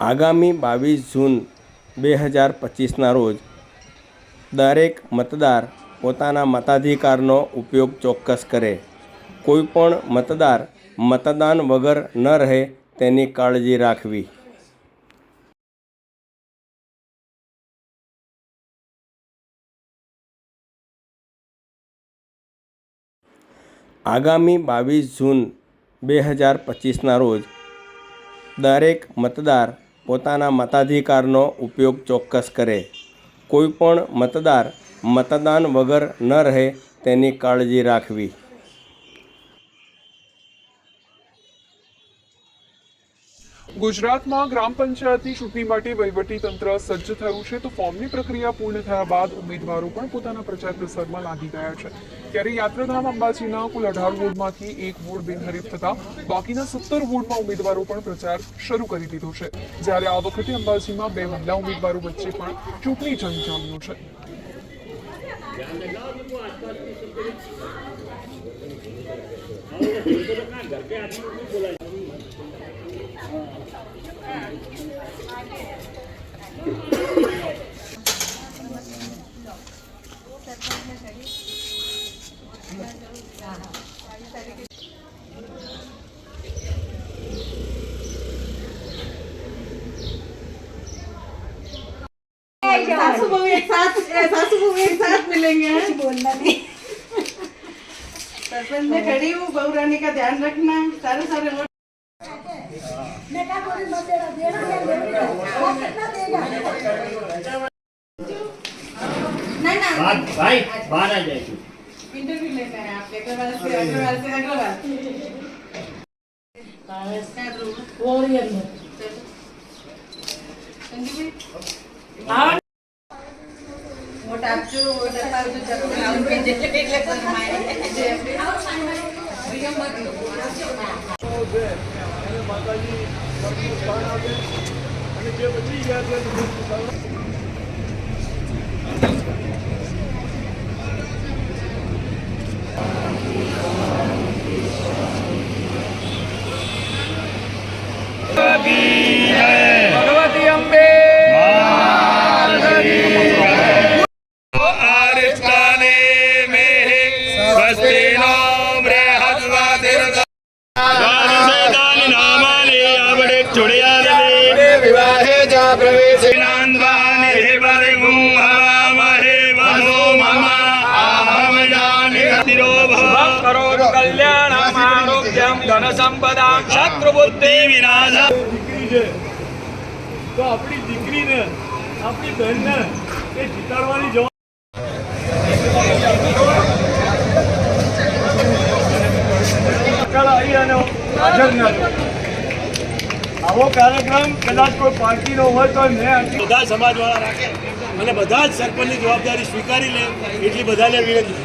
આગામી બાવીસ જૂન બે હજાર પચીસના રોજ દરેક મતદાર પોતાના મતાધિકારનો ઉપયોગ ચોક્કસ કરે. કોઈપણ મતદાર મતદાન વગર ન રહે તેની કાળજી રાખવી. આગામી બાવીસ જૂન બે હજાર પચીસના રોજ દરેક મતદાર પોતાના મતાધિકારનો ઉપયોગ ચોક્કસ કરે. કોઈપણ મતદાર મતદાન વગર ન રહે તેની કાળજી રાખવી. ગુજરાતમાં ગ્રામ પંચાયતની ચૂંટણી માટે વહીવટી તંત્ર સજ્જ થયું છે તો ફોર્મની પ્રક્રિયા પૂર્ણ થયા બાદ ઉમેદવારો પણ પોતાના પ્રચાર પ્રસારમાં લાગી ગયા છે ત્યારે યાત્રાધામ અંબાજીના કુલ અઢાર વોર્ડમાંથી એક વોર્ડ બિનહરીફ થતા બાકીના સત્તર વોર્ડમાં ઉમેદવારો પણ પ્રચાર શરૂ કરી દીધો છે જ્યારે આ વખતે અંબાજીમાં બે મહિલા ઉમેદવારો વચ્ચે પણ ચૂંટણી જંગ જામ્યો છે सासू बहू एक साथ बोलना नहीं। सरपंच में खड़ी हूँ बहू रानी का ध्यान रखना सारे सारे भाई बाहर आ जाए इंटरव्यू लेना है आप लेकर वाला से अग्रवाल से अग्रवाल इसका रूम और ये अंदर मोटा आप जो डब्बा जो जब लाउंज पे जैसे ले फरमाए प्रियम मत लो माता जी सब स्थान आ गए જે ભગવતી चुडियादले विवाहे च प्रवेशिनान्वानि हिवरिगुं हवामहे वनो मम आहं जानि तिरो भव કરોડ કલ્યાણમ આરોગ્યમ ધન સંપદા શત્રુબુદ્ધિ વિનાશ દીકરી છે તો આપણી દીકરીને આપણી બહેનને એ જીતાડવાની જવાબ આગળ આવી અને હાજર ના થયો. આવો કાર્યક્રમ કદાચ કોઈ પાર્ટીનો હોય તો બધા સમાજવાળા રાખે અને બધા જ સરપંચની જવાબદારી સ્વીકારી લે એટલી બધાને વિનંતી.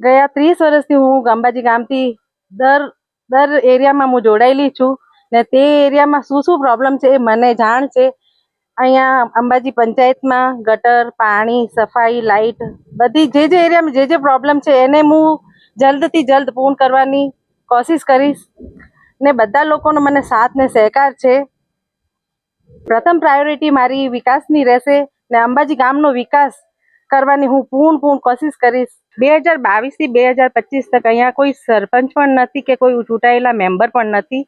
ગયા ત્રીસ વર્ષથી હું અંબાજી ગામથી દર દર એરિયામાં હું જોડાયેલી છું ને તે એરિયામાં શું શું પ્રોબ્લેમ છે એ મને જાણ છે. અહીંયા અંબાજી પંચાયતમાં ગટર પાણી સફાઈ લાઇટ બધી જે જે એરિયામાં જે જે પ્રોબ્લેમ છે એને હું જલ્દથી જલ્દ પૂર્ણ કરવાની કોશિશ કરીશ. ને બધા લોકોનો મને સાથ ને સહકાર છે. પ્રથમ પ્રાયોરિટી મારી વિકાસની રહેશે ને અંબાજી ગામનો વિકાસ કરવાની હું પૂર્ણ પૂર્ણ કોશિશ કરીશ. બે હજાર બાવીસથી બે હજાર પચીસ તક અહીંયા કોઈ સરપંચ પણ નથી કે કોઈ ચૂંટાયેલા મેમ્બર પણ નથી.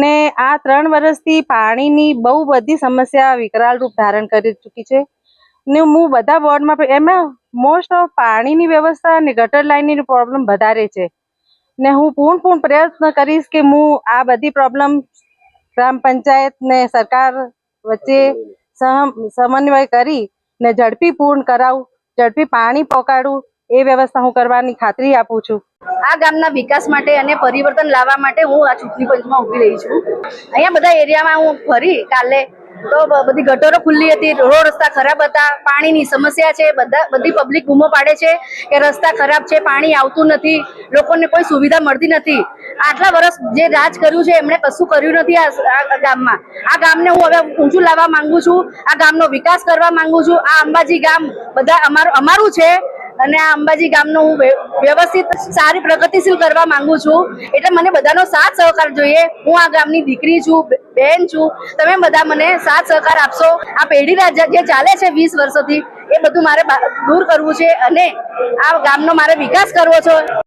ને આ ત્રણ વર્ષથી પાણીની બહુ બધી સમસ્યા વિકરાળ રૂપ ધારણ કરી ચૂકી છે. ને હું બધા વોર્ડમાં એમાં મોસ્ટ ઓફ પાણીની વ્યવસ્થા અને ગટર લાઇનની પ્રોબ્લેમ વધારે છે. ને હું પૂર્ણ પૂર્ણ પ્રયત્ન કરીશ કે હું આ બધી પ્રોબ્લેમ ગ્રામ પંચાયત ને સરકાર વચ્ચે સમન્વય કરી ને ઝડપી પૂર્ણ કરાવું, ઝડપી પાણી પહોંચાડું એ વ્યવસ્થા હું કરવાની ખાતરી આપું છું. આ ગામના વિકાસ માટે અને પરિવર્તન લાવવા માટે હું આ ચૂંટણી પંચમાં ઊભી રહી છું. અહીંયા બધા એરિયામાં હું ફરી કાલે તો બધી ગટરો ખુલ્લી હતી, રોડ રસ્તા ખરાબ હતા, પાણીની સમસ્યા છે, બધા બધી પબ્લિક બૂમો પાડે છે કે રસ્તા ખરાબ છે, પાણી આવતું નથી, લોકોને કોઈ સુવિધા મળતી નથી. આટલા વર્ષ જે રાજ કર્યું છે, એમણે કશું કર્યું નથી આ ગામમાં. આ ગામને હું હવે ઊંચું લાવવા માંગુ છું, આ ગામનો વિકાસ કરવા માંગુ છું, આ અંબાજી ગામ બધા અમારું અમારું છે અને આ અંબાજી ગામનું હું વ્યવસ્થિત સારી પ્રગતિશીલ કરવા માંગુ છું. એટલે મને બધાનો સાથ સહકાર જોઈએ. હું આ ગામની દીકરી છું બેન છું. તમે બધા મને સાથ સહકાર આપશો. આ પેઢી રાજ જે ચાલે છે વીસ વર્ષોથી, એ બધું મારે દૂર કરવું છે અને આ ગામનો મારે વિકાસ કરવો છે.